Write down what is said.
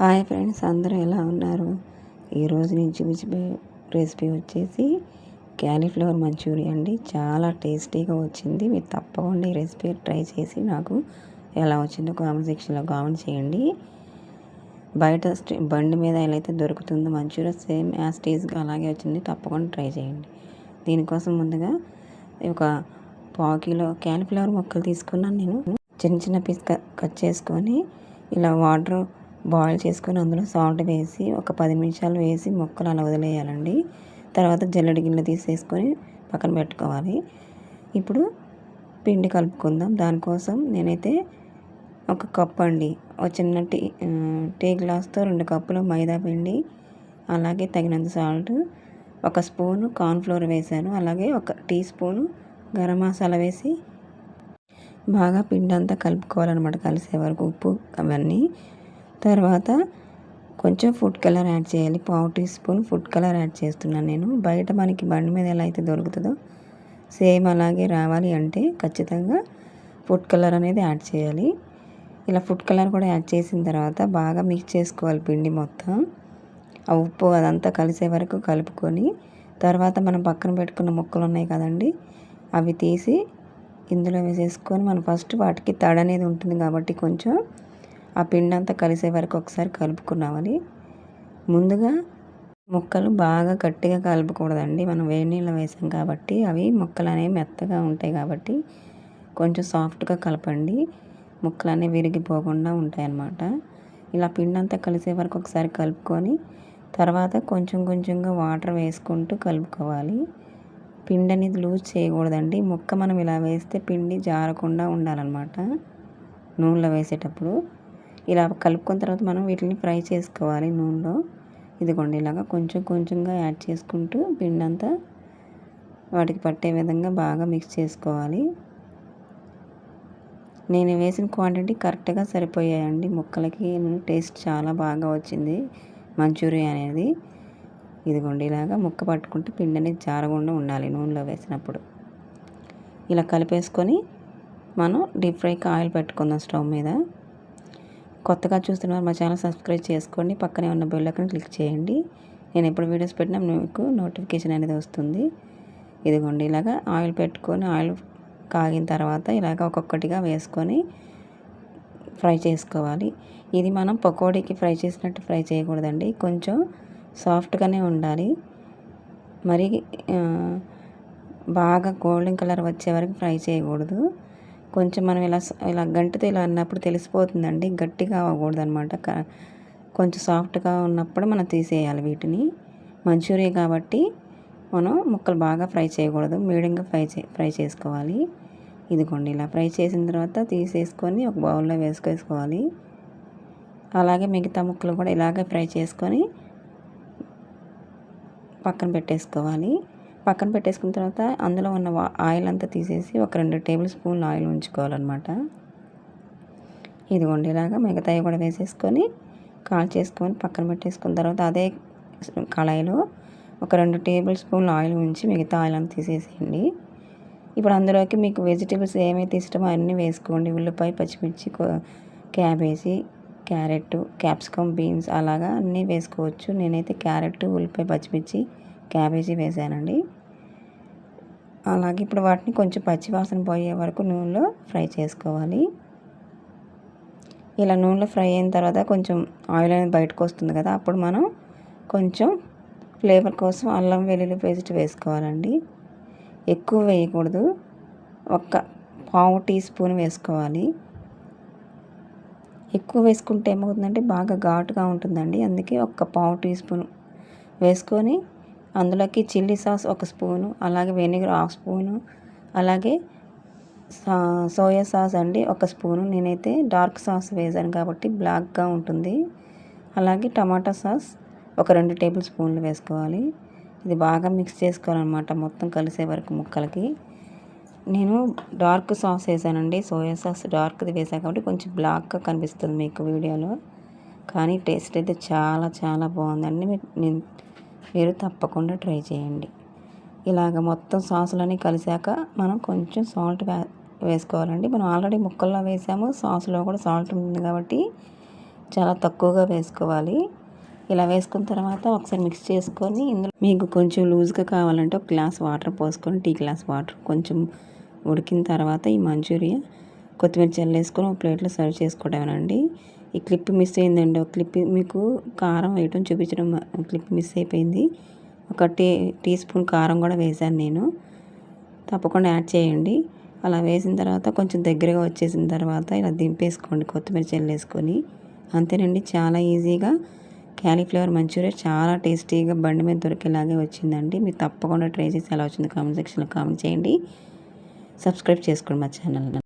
Hi friends అందరూ ఎలా ఉన్నారు? ఈరోజు నేను చూపించే రెసిపీ వచ్చేసి క్యాలీఫ్లవర్ మంచూరియా అండి. చాలా టేస్టీగా వచ్చింది. మీరు తప్పకుండా ఈ రెసిపీ ట్రై చేసి నాకు ఎలా వచ్చిందో కామెంట్ సెక్షన్లో కామెంట్ చేయండి. బయట బండి మీద ఎలా అయితే దొరుకుతుందో మంచూరియా సేమ్ యాజ్ టేస్ట్గా అలాగే వచ్చింది. తప్పకుండా ట్రై చేయండి. దీనికోసం ముందుగా ఒక పావు కిలో క్యాలీఫ్లవర్ మొక్కలు తీసుకున్నాను నేను. చిన్న చిన్న పీస్ కట్ చేసుకొని ఇలా వాటర్ బాయిల్ చేసుకొని అందులో సాల్ట్ వేసి ఒక పది నిమిషాలు వేసి మొక్కలు అలా వదిలేయాలండి. తర్వాత జల్లెడ గిన్నె తీసేసుకొని పక్కన పెట్టుకోవాలి. ఇప్పుడు పిండి కలుపుకుందాం. దానికోసం నేనైతే ఒక కప్ అండి. ఒక చిన్న టీ టీ గ్లాస్తో రెండు కప్పులు మైదా పిండి అలాగే తగినంత సాల్ట్ ఒక స్పూను కార్న్ఫ్లోర్ వేసాను అలాగే ఒక టీ స్పూను గరం మసాలా వేసి బాగా పిండి అంతా కలుపుకోవాలన్నమాట. కలిసే వరకు ఉప్పు అవన్నీ. తర్వాత కొంచెం ఫుడ్ కలర్ యాడ్ చేయాలి. పావు tea spoon food colour add చేస్తున్నాను నేను. బయట మనకి బండి మీద ఎలా అయితే దొరుకుతుందో సేమ్ అలాగే రావాలి అంటే ఖచ్చితంగా ఫుడ్ కలర్ అనేది యాడ్ చేయాలి. ఇలా ఫుడ్ కలర్ కూడా యాడ్ చేసిన తర్వాత బాగా మిక్స్ చేసుకోవాలి పిండి మొత్తం. ఆ ఉప్పు అదంతా కలిసే వరకు కలుపుకొని తర్వాత మనం పక్కన పెట్టుకున్న ముక్కలు ఉన్నాయి కదండి అవి తీసి ఇందులో వేసేసుకొని మనం ఫస్ట్ వాటికి తడ అనేది ఉంటుంది కాబట్టి కొంచెం ఆ పిండి అంతా కలిసే వరకు ఒకసారి కలుపుకున్నామని. ముందుగా ముక్కలు బాగా గట్టిగా కలుపుకూడదండి. మనం వేడి నీళ్ళు వేసాం కాబట్టి అవి ముక్కలు అనేవి మెత్తగా ఉంటాయి కాబట్టి కొంచెం సాఫ్ట్గా కలపండి. ముక్కలు అనేవి విరిగిపోకుండా ఉంటాయి అన్నమాట ఇలా పిండి అంతా కలిసే వరకు ఒకసారి కలుపుకొని తర్వాత కొంచెం కొంచెంగా వాటర్ వేసుకుంటూ కలుపుకోవాలి. పిండి అనేది లూజ్ చేయకూడదండి. ముక్క మనం ఇలా వేస్తే పిండి జారకుండా ఉండాలన్నమాట. నూనెలో వేసేటప్పుడు. ఇలా కలుపుకున్న తర్వాత మనం వీటిని ఫ్రై చేసుకోవాలి నూనెలో. ఇదిగోండి ఇలాగా కొంచెం కొంచెంగా యాడ్ చేసుకుంటూ పిండి అంతా వాటికి పట్టే విధంగా బాగా మిక్స్ చేసుకోవాలి. నేను వేసిన క్వాంటిటీ కరెక్ట్గా సరిపోయాయండి. ముక్కలకి టేస్ట్ చాలా బాగా వచ్చింది. మంచూరియా అనేది. ఇదిగోండి ఇలాగా ముక్క పట్టుకుంటే పిండి అనేది జారకుండా ఉండాలి నూనెలో వేసినప్పుడు. ఇలా కలిపేసుకొని మనం డీప్ ఫ్రైకి ఆయిల్ పెట్టుకుందాం స్టవ్ మీద. కొత్తగా చూస్తున్నారు మా ఛానల్ సబ్స్క్రైబ్ చేసుకోండి. పక్కనే ఉన్న బెల్ ఐకాన్ క్లిక్ చేయండి. నేను ఎప్పుడు వీడియోస్ పెట్టినా మీకు నోటిఫికేషన్ అనేది వస్తుంది. ఇదిగోండి ఇలాగా ఆయిల్ పెట్టుకొని ఆయిల్ కాగిన తర్వాత ఇలాగ ఒక్కొక్కటిగా వేసుకొని ఫ్రై చేసుకోవాలి. ఇది మనం పకోడీకి ఫ్రై చేసినట్టు ఫ్రై చేయకూడదండి. కొంచెం సాఫ్ట్గానే ఉండాలి. మరి బాగా గోల్డెన్ కలర్ వచ్చే వరకు ఫ్రై చేయకూడదు. కొంచెం మనం ఇలా ఇలా గంటితో ఇలా అన్నప్పుడు తెలిసిపోతుందండి. గట్టిగా అవ్వకూడదు అనమాట కొంచెం సాఫ్ట్గా ఉన్నప్పుడు మనం తీసేయాలి వీటిని. మంచూరియా కాబట్టి మనం ముక్కలు బాగా ఫ్రై చేయకూడదు. మీడియంగా ఫ్రై చే ఫ్రై చేసుకోవాలి. ఇదిగోండి ఇలా ఫ్రై చేసిన తర్వాత తీసేసుకొని ఒక బౌల్లో వేసుకేసుకోవాలి అలాగే మిగతా ముక్కలు కూడా ఇలాగే ఫ్రై చేసుకొని పక్కన పెట్టేసుకోవాలి. పక్కన పెట్టేసుకున్న తర్వాత అందులో ఉన్న ఆయిల్ అంతా తీసేసి ఒక రెండు టేబుల్ స్పూన్లు ఆయిల్ ఉంచుకోవాలన్నమాట. ఇది ఇలాగా మిగతాయి కూడా వేసేసుకొని కాల్ చేసుకొని పక్కన పెట్టేసుకున్న తర్వాత అదే కళాయిలో ఒక రెండు టేబుల్ స్పూన్లు ఆయిల్ ఉంచి మిగతా ఆయిల్ అంతా తీసేసేయండి. ఇప్పుడు అందులోకి మీకు వెజిటేబుల్స్ ఏమైతే ఇష్టమో అన్నీ వేసుకోండి. ఉల్లిపాయ పచ్చిమిర్చి క్యాబేజీ క్యారెట్ క్యాప్సికమ్ బీన్స్ అలాగా అన్నీ వేసుకోవచ్చు. నేనైతే క్యారెట్ ఉల్లిపాయ పచ్చిమిర్చి క్యాబేజీ వేసానండి. అలాగే ఇప్పుడు వాటిని కొంచెం పచ్చివాసన పోయే వరకు నూనెలో ఫ్రై చేసుకోవాలి. ఇలా నూనెలో ఫ్రై అయిన తర్వాత కొంచెం ఆయిల్ అనేది బయటకు వస్తుంది కదా అప్పుడు మనం కొంచెం ఫ్లేవర్ కోసం అల్లం వెల్లుల్లి పేస్ట్ వేసుకోవాలండి. ఎక్కువ వేయకూడదు. ఒక్క పావు టీ స్పూన్ వేసుకోవాలి. ఎక్కువ వేసుకుంటే ఏమవుతుందంటే బాగా ఘాటుగా ఉంటుందండి. అందుకే ఒక్క పావు టీ స్పూన్ వేసుకొని అందులోకి చిల్లీ సాస్ ఒక స్పూను అలాగే వెనిగర్ హాఫ్ స్పూను అలాగే సోయా సాస్ అండి ఒక స్పూను. నేనైతే డార్క్ సాస్ వేసాను కాబట్టి బ్లాక్గా ఉంటుంది. అలాగే టమాటా సాస్ ఒక రెండు టేబుల్ స్పూన్లు వేసుకోవాలి. ఇది బాగా మిక్స్ చేసుకోవాలన్నమాట మొత్తం కలిసే వరకు ముక్కలకి. నేను డార్క్ సాస్ వేసానండి. సోయా సాస్ డార్క్ది వేసాను కాబట్టి కొంచెం బ్లాక్గా కనిపిస్తుంది మీకు వీడియోలో. కానీ టేస్ట్ అయితే చాలా చాలా బాగుందండి. నేను మీరు తప్పకుండా ట్రై చేయండి. ఇలాగ మొత్తం సాసులన్నీ కలిసాక మనం కొంచెం సాల్ట్ వే వేసుకోవాలండి. మనం ఆల్రెడీ ముక్కల్లో వేసాము. సాసులో కూడా సాల్ట్ ఉంటుంది కాబట్టి చాలా తక్కువగా వేసుకోవాలి. ఇలా వేసుకున్న తర్వాత ఒకసారి మిక్స్ చేసుకొని ఇందులో మీకు కొంచెం లూజ్గా కావాలంటే ఒక గ్లాస్ వాటర్ పోసుకొని టీ గ్లాస్ వాటర్ కొంచెం ఉడికిన తర్వాత ఈ మంచూరియా కొత్తిమీర చల్లేసుకొని ఒక ప్లేట్లో సర్వ్ చేసుకోవడమేనండి. ఈ క్లిప్ మిస్ అయిందండి. ఒక క్లిప్ మీకు కారం వేయటం చూపించడం క్లిప్ మిస్ అయిపోయింది. ఒక టీ టీ స్పూన్ కారం కూడా వేశాను నేను. తప్పకుండా యాడ్ చేయండి. అలా వేసిన తర్వాత కొంచెం దగ్గరగా వచ్చేసిన తర్వాత ఇలా దింపేసుకోండి కొత్తిమీర చెల్లేసుకొని. అంతేనండి చాలా ఈజీగా. క్యాలీఫ్లవర్ మంచూరియా చాలా టేస్టీగా బండి మీద దొరికేలాగే వచ్చిందండి. మీరు తప్పకుండా ట్రై చేసి ఎలా వచ్చింది కామెంట్ సెక్షన్లో కామెంట్ చేయండి. సబ్స్క్రైబ్ చేసుకోండి మా ఛానల్